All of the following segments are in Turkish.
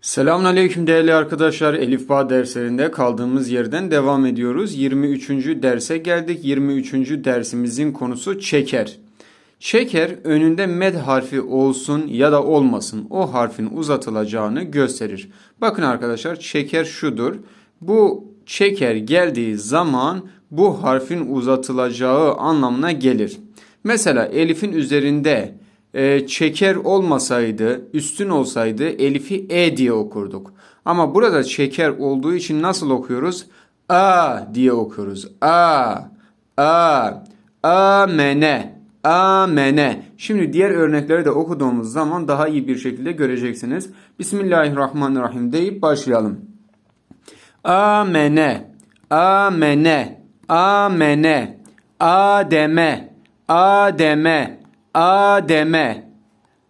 Selamünaleyküm değerli arkadaşlar. Elif Bağ derslerinde kaldığımız yerden devam ediyoruz. 23. derse geldik. 23. dersimizin konusu çeker. Çeker önünde med harfi olsun ya da olmasın o harfin uzatılacağını gösterir. Bakın arkadaşlar çeker şudur. Bu çeker geldiği zaman bu harfin uzatılacağı anlamına gelir. Mesela elifin üzerinde e, çeker olmasaydı, üstün olsaydı elifi e diye okurduk. Ama burada çeker olduğu için nasıl okuyoruz? A diye okuyoruz. A, a, amene, amene. Şimdi diğer örnekleri de okuduğumuz zaman daha iyi bir şekilde göreceksiniz. Bismillahirrahmanirrahim deyip başlayalım. Amene, amene, amene, Ademe, Ademe, Ademe,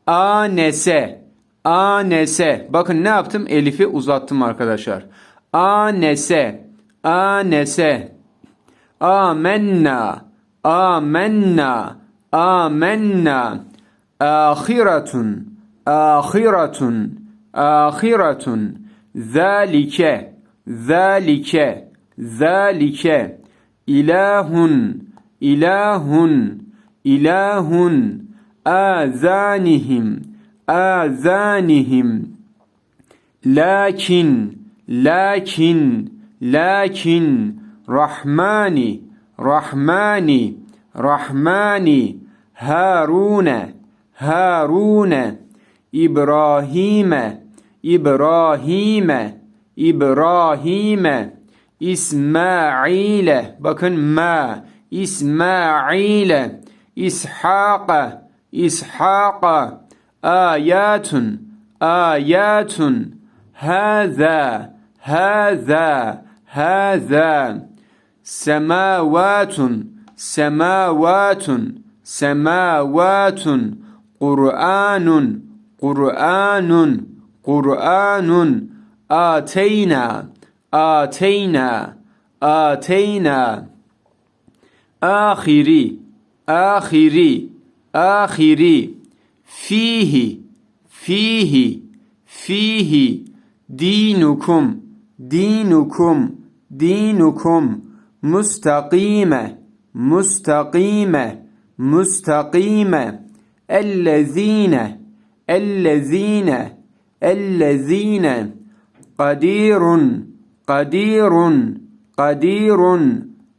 Anese, Anese. Bakın ne yaptım? Elif'i uzattım arkadaşlar. Anese, Anese, Amenna, Amenna, Amenna, Ahiratun, Ahiratun, Ahiratun, Zalike, Zalike, Zalike, İlahun, İlahun, إله آذانهم آذانهم. لكن لكن لكن رحماني رحماني رحماني هارون هارون. إبراهيم إبراهيم إبراهيم. إسماعيل بكن ما. إسماعيل. İshak'a, İshak'a, ayatun, ayatun, haza, haza, haza, semavatun, semavatun, semavatun, Kur'anun, Kur'anun, Kur'anun, ateyna, ateyna, ateyna, ahiri, آخري آخري. فيه فيه فيه. دينكم دينكم دينكم. مستقيمة مستقيمة مستقيمة الذين الذين الذين. قدير قدير قدير.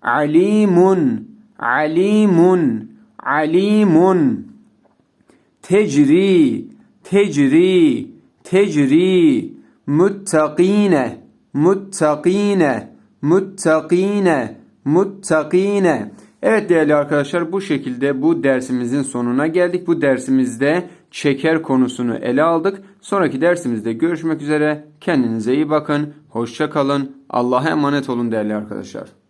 عليم. Alimun, alimun, tecri, tecri, tecri, muttaqine, muttaqine, muttaqine, muttaqine. Evet değerli arkadaşlar bu şekilde bu dersimizin sonuna geldik. Bu dersimizde şeker konusunu ele aldık. Sonraki dersimizde görüşmek üzere. Kendinize iyi bakın. Hoşça kalın. Allah'a emanet olun değerli arkadaşlar.